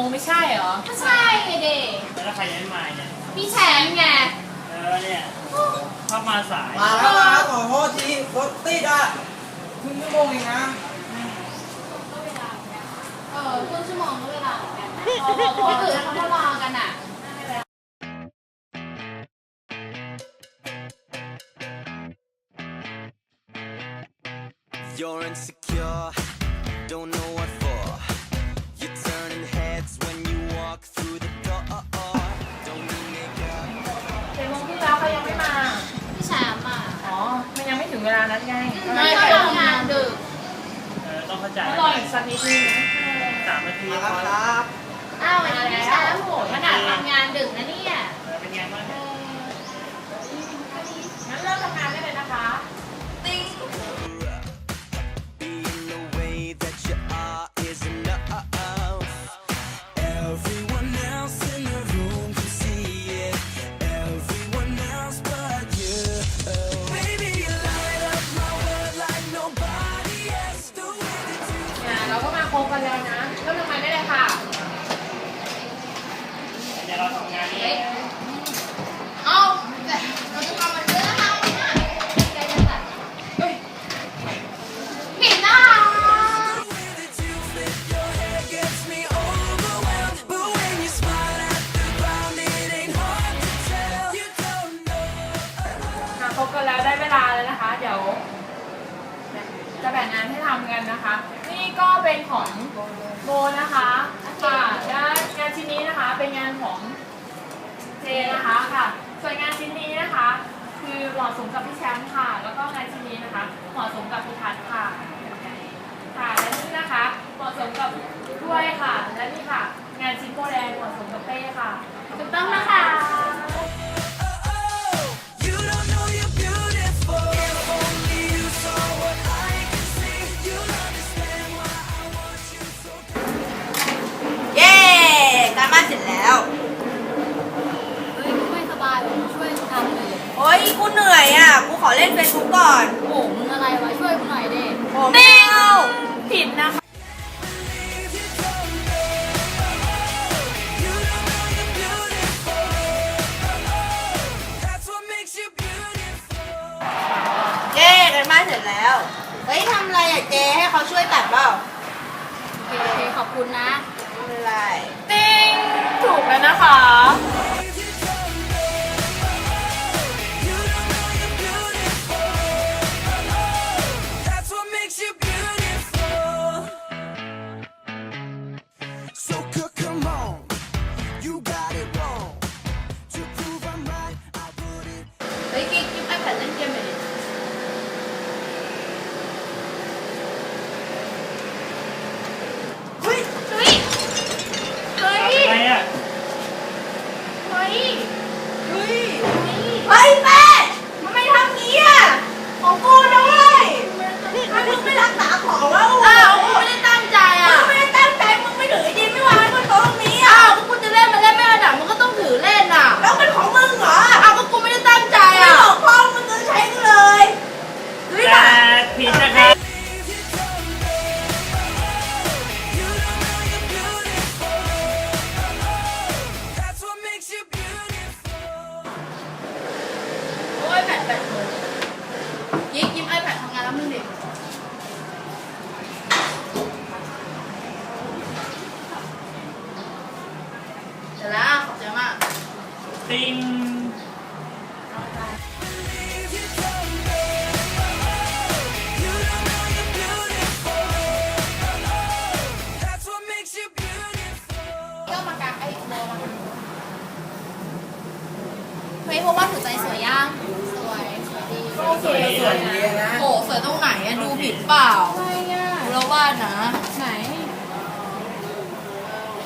งไม่ใช่เหรอ ก็ใช่ไงเด็แล้วใครยังไม่มาเนี่ย พี่แชมป์ไง เออเนี่ยเข้ามาสาย มาแล้วมาแล้วขอโทษทีรถติดอะครึ่งชั่วโมงเองนะเออครึ่งชั่วโมงก็เวลาเหมือนกันนะคนอื่นเขามารอกันอะ องเข้าใจรออีกสักนิดนึงนะสามนาทีมาพแล้วอคแล้วรับ อ้าววันนี้พี่แชมป์โหขนาดทำงานดึกนะเนี่ย คงกันแล้วนะเริ่มทำงานได้เลยค่ะเดี๋ยวเราทำงานนี้เอาแต่เราจะทำมันเยอะนะคะวัน ก็เป็นของโบนะคะค่ะงานชิ้นนี้นะคะเป็นงานของเจนะคะค่ะส่วนงานชิ้นนี้นะคะ คือเหมาะสมกับพี่แชมป์ค่ะ แล้วก็งานชิ้นนี้นะคะ เหมาะสมกับพี่ทัศน์ค่ะค่ะและนี่นะคะเหมาะสมกับด้วยค่ะ และนี่ค่ะ งานชิ้นโบแดงเหมาะสมกับเป้ค่ะถูกต้องนะคะ บ้านเสร็จแล้ว เฮ้ยไม่สบายผมช่วยทำเลยโอ๊ยกูเหนื่อยอะ กูขอเล่นเฟซบุ๊กก่อนโอ้มึงอะไรวะช่วยกูหน่อยดิโอ้ไม่เอาผิดนะคะ believe you don't know. You don't know you're beautiful. That's what makes you beautiful. เย้การบ้านเสร็จแล้ว เฮ้ยทำอะไรอะเจให้เขาช่วยตัดเปล่า โอเคโอเคขอบคุณนะ ไร ติ้งถูกแล้วนะคะ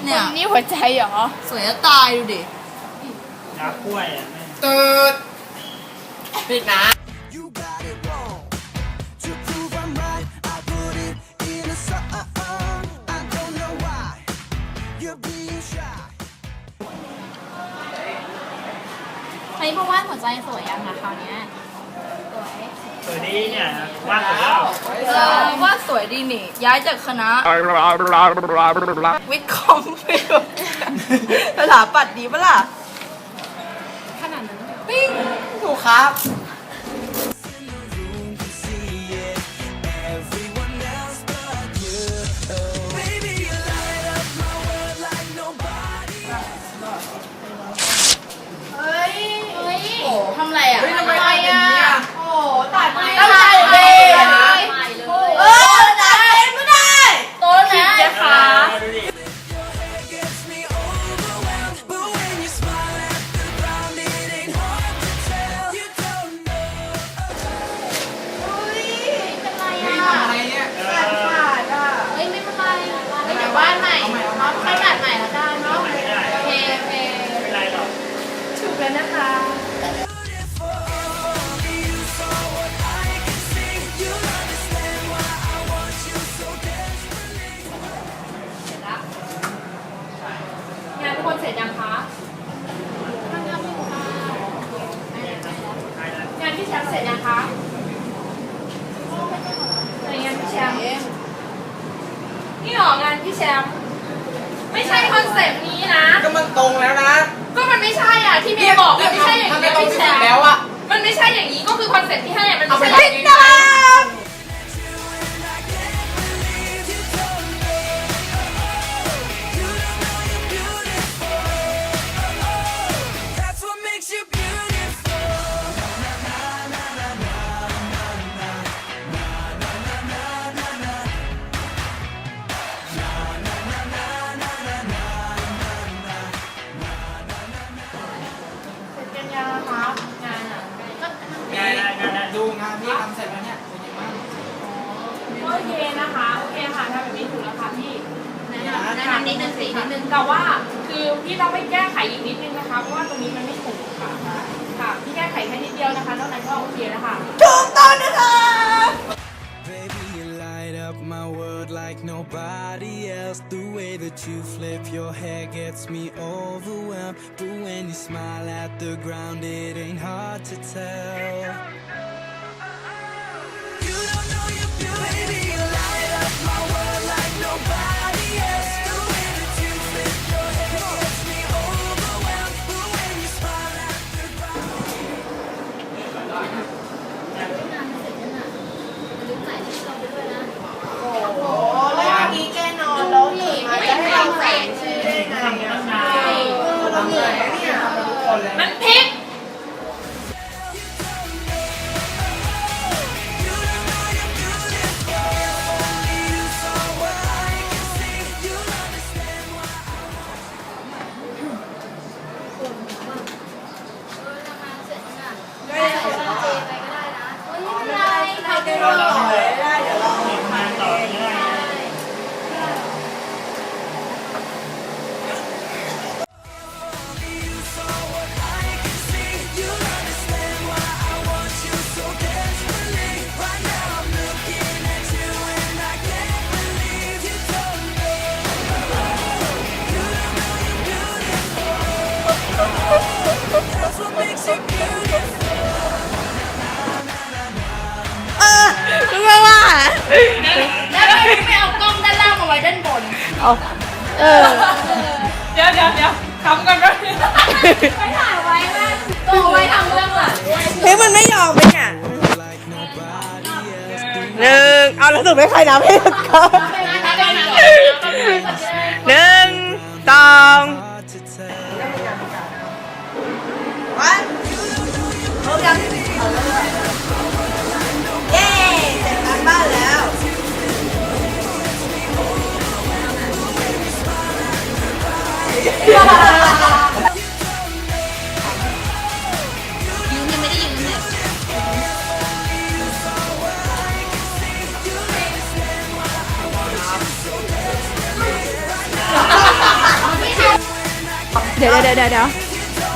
เนี่ย นี่หัวใจเหรอ สวยจะตายดูดิยักษ์กล้วยอะแม่ตืดปิดนะ You got it wrong. To prove I'm right, I put it in a song. I don't know why you're being shy. อันนี้เพราะว่าหัวใจสวยยังอะคราวเนี้ย สวยสวยดีเนี่ยว่างแล้ว เออว่าสวยดีนี่ ย้ายจากคณะ วิทย์คอมไปอยู่ภาษาปัดดีปะล่ะ ขนาดนั้นปิ้งถูกครับ อย่างนี้ก็คือคอนเซ็ปต์ที่ให้อะมันไม่เอาไปใช่อย่างนี้ำนิดนึงสินิดนึงแต่ว่าคือพี่ต้องไปแก้ไขอีกนิดนึงนะคะเพราะว่าตรงนี้มันไม่ถูกค่ะค่ะพี่แก้ไขแค่นิดเดียวนะคะนอกนั้นก็โอเคแล้วค่ะถูกต้องนะคะ up my world like nobody else. The way that you flip your hair gets me overwhelmed. But when you smile at the ground, it ain't hard to tell. เอาเออ เดี๋ยวเดี๋ยวเดี๋ยวคำกันด้วยไม่ถ่ายไว้แม่ก็เอาไว้ทำเรื่องหลังเฮ้ยมันไม่ยอมไปเนี่ยหนึ่งเอาแล้วสุดไม่ใครนับให้กันหนึ่งสองวันครบยังเย้เสร็จการบ้านแล้ว เดี๋ยวเดี๋ยว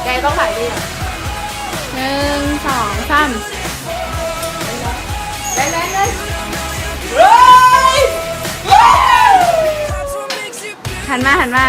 แกต้องถ่ายดิหนึ่งสองสามเลยเลยเลยหันมาหันมา